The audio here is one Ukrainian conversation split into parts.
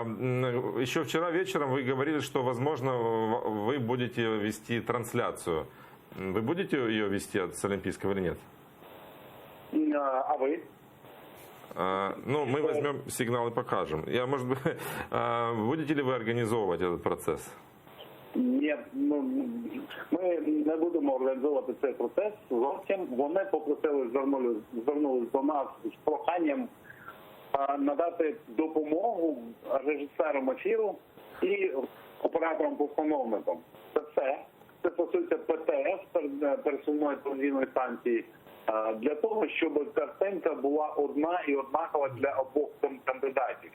М, Еще вчера вечером вы говорили, что, возможно, в- вы будете вести трансляцию. М, Вы будете ее вести от- с Олимпийского или нет? М, А а ви? А, Ну, мы возьмем сигнал и покажем. Я, может быть, а, будете ли вы организовывать этот процесс? Ні, ну, ми не будемо організовувати цей процес зовсім. Вони попросили звернули, звернулись до нас з проханням а, надати допомогу режисерам ефіру і операторам-постановникам. Це все. Це стосується ПТС пересувної телевізійної станції. Для того, щоб картинка була одна і однакова для обох кандидатів.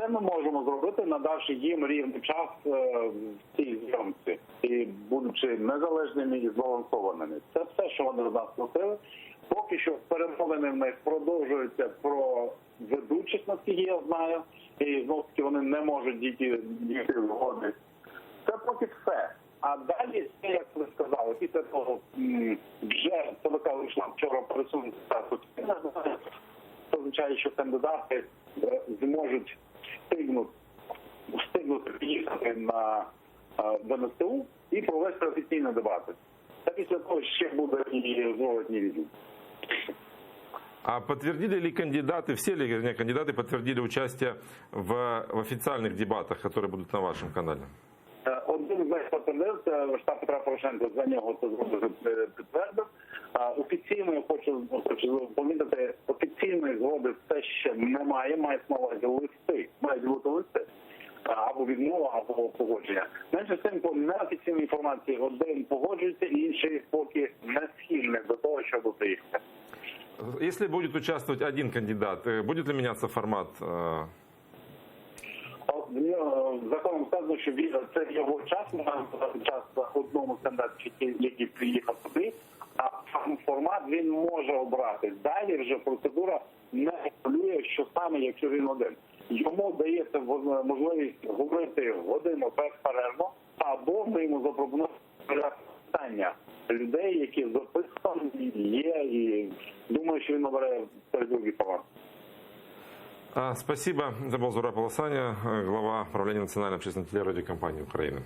Це ми можемо зробити, надавши їм рівний час е, в цій зйомці і будучи незалежними і збалансованими. Це все, що вони з нас просили. Поки що перемовини в них продовжуються про ведучих, наскільки я знаю, і знову таки вони не можуть дійти дійти згоди. Це поки все. А далі, як ви сказали, після того вже ЦВК вийшла вчора пересунути. Це означає, що кандидати зможуть встигнути, встигнути приїхати на е, і провести офіційні дебати. Та після того ще буде і зворотній відлік. А подтвердили ли кандидаты, все ли вернее, кандидаты подтвердили участие в, в официальных дебатах, которые будут на вашем канале? Е, Один з них потвердив, це штаб Петра Порошенка за нього це зробив, е, підтвердив. А Офіційно хочу, хочу помітити, офіційної згоди все ще немає, мають на увазі листи, мають бути листи. а, Або відмова, або погодження. Менше з тим, по неофіційній інформації один погоджується, інший поки не схильний до того, щоб приїхати. Если будет участвовать один кандидат, э, будет ли меняться формат? э, законом сказано, що він це його час, бути час одному кандидату, який приїхав туди, а формат він може обрати. Далі вже процедура не регулює, що саме, якщо він один. Йому дається воз- можливість говорити годину безперервно, або ми йому запропонуємо питання людей, які записані є, і думаю, що він обере той другий формат. а, Спасибо. Это был Зура Полосаня, э, глава правления Национальной общественной телерадиокомпании Украины.